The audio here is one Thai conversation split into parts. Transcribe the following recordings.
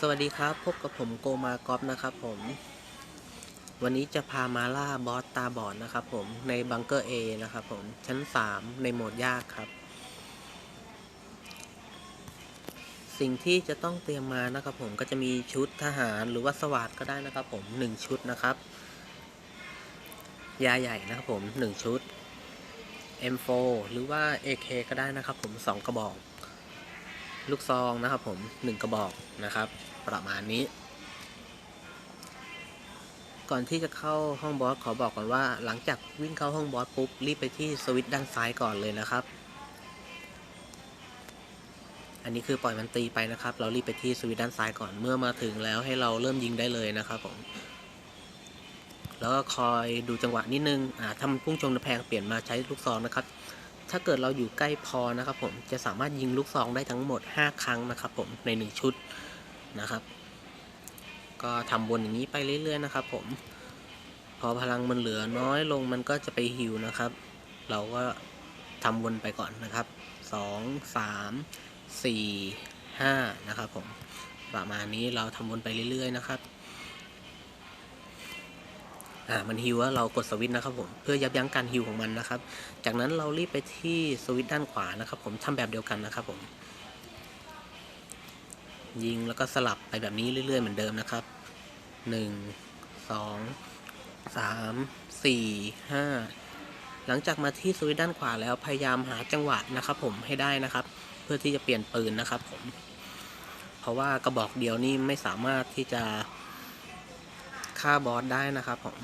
สวัสดีครับ พบกับผมโกมากอฟนะครับผม วันนี้จะพามาล่าบอสตาบอดนะครับผมในบังเกอร์ A นะครับผม ชั้น 3 ในโหมดยากครับ สิ่งที่จะต้องเตรียมมานะครับผมก็จะมีชุดทหารหรือว่าสวัสดก็ได้นะครับผม 1 ชุดนะครับ ยาใหญ่นะครับผม 1 ชุด M4 หรือว่า AK ก็ได้นะครับผม 2 กระบอก ลูกซองนะครับผม1กระบอกนะครับ ประมาณนี้ ก่อนที่จะเข้าห้องบอสขอบอกก่อนว่า หลังจากวิ่งเข้าห้องบอสปุ๊บรีบไปที่สวิตช์ด้านซ้ายก่อนเลยนะครับ อันนี้คือปล่อยมันตีไปนะครับ เรารีบไปที่สวิตช์ด้านซ้ายก่อนเมื่อมาถึงแล้วให้เราเริ่มยิงได้เลยนะครับผมแล้วก็คอยดูจังหวะนิดนึงอ่าถ้ามันพุ่งชนกำแพงเปลี่ยนมาใช้ลูกซองนะครับ ถ้าเกิดเราอยู่ใกล้พอนะครับผมจะสามารถยิงลูกซองได้ทั้งหมด 5 ครั้งนะครับผมใน 1 ชุดนะครับ ก็ทำวนอย่างนี้ไปเรื่อยๆนะครับผมพอพลังมันเหลือน้อยลงมันก็จะไปฮิวนะครับ เราก็ทำวนไปก่อนนะครับ 2 3 4 5 นะครับผมประมาณนี้เราทำวนไปเรื่อยๆนะครับ อ่ามันฮิวแล้วเรากดสวิตช์นะครับผมเพื่อยับยั้งการฮิวของมันนะครับ จากนั้นเรารีบไปที่สวิตช์ด้านขวานะครับ ผมทำแบบเดียวกันนะครับผม ยิงแล้วก็สลับไปแบบนี้เรื่อย ๆ เหมือนเดิมนะครับหนึ่งสองสามสี่ห้าหลังจากมาที่สวิตช์ด้านขวาแล้วพยายามหาจังหวะนะครับผมให้ได้นะครับ เพื่อที่จะเปลี่ยนปืนนะครับผม เพราะว่ากระบอกเดียวนี่ไม่สามารถที่จะ ฆ่าบอสได้นะครับผม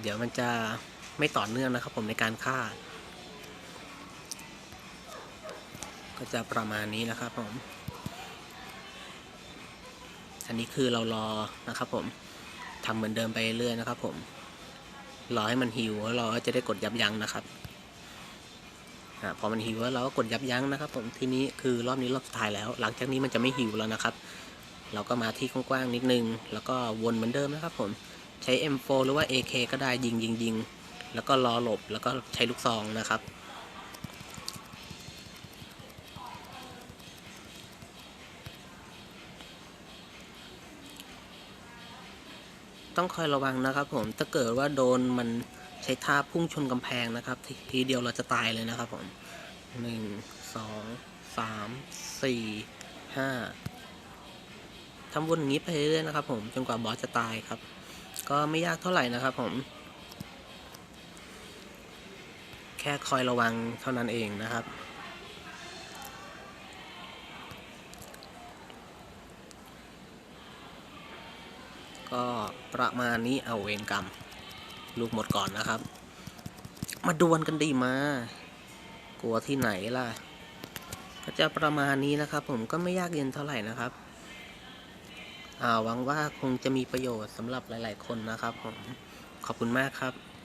เดี๋ยวมันจะไม่ต่อเนื่องนะครับผมในการฆ่า ก็จะประมาณนี้นะครับผม อันนี้คือเรารอนะครับผมทำเหมือนเดิมไปเรื่อยนะครับผม รอให้มันหิวแล้วเราจะได้กดยับยั้งนะครับอพอมันหิวแล้วเราก็กดยับยั้งนะครับ ผมทีนี้คือรอบนี้รอบสุดท้ายแล้ว หลังจากนี้มันจะไม่หิวแล้วนะครับ เราก็มาที่กว้างๆนิดนึง แล้วก็วนเหมือนเดิมนะครับผม ใช้ M4 หรือว่า AK ก็ได้ยิงยิงยิงแล้วก็รอหลบแล้วก็ใช้ลูกซองนะครับ ต้องคอยระวังนะครับผม ถ้าเกิดว่าโดนมันใช้ท่าพุ่งชนกำแพงนะครับ ทีทีเดียวเราจะตายเลยนะครับผมหนึ่งสองสามสี่ห้า ทำวนอย่างนี้ไปเรื่อยๆนะครับ ผมจนกว่าบอสจะตายครับ ก็ไม่ยากเท่าไหร่นะครับ ผม แค่คอยระวังเท่านั้นเองนะครับก็ประมาณนี้เอาเวรกรรม ลูกหมดก่อนนะครับ มาดวลกันดีมา กลัวที่ไหนล่ะ ก็จะประมาณนี้นะครับ ผมก็ไม่ยากเย็นเท่าไหร่นะครับ หวังว่าคงจะมีประโยชน์สำหรับหลาย ๆ คนนะครับผม ขอบคุณมากครับ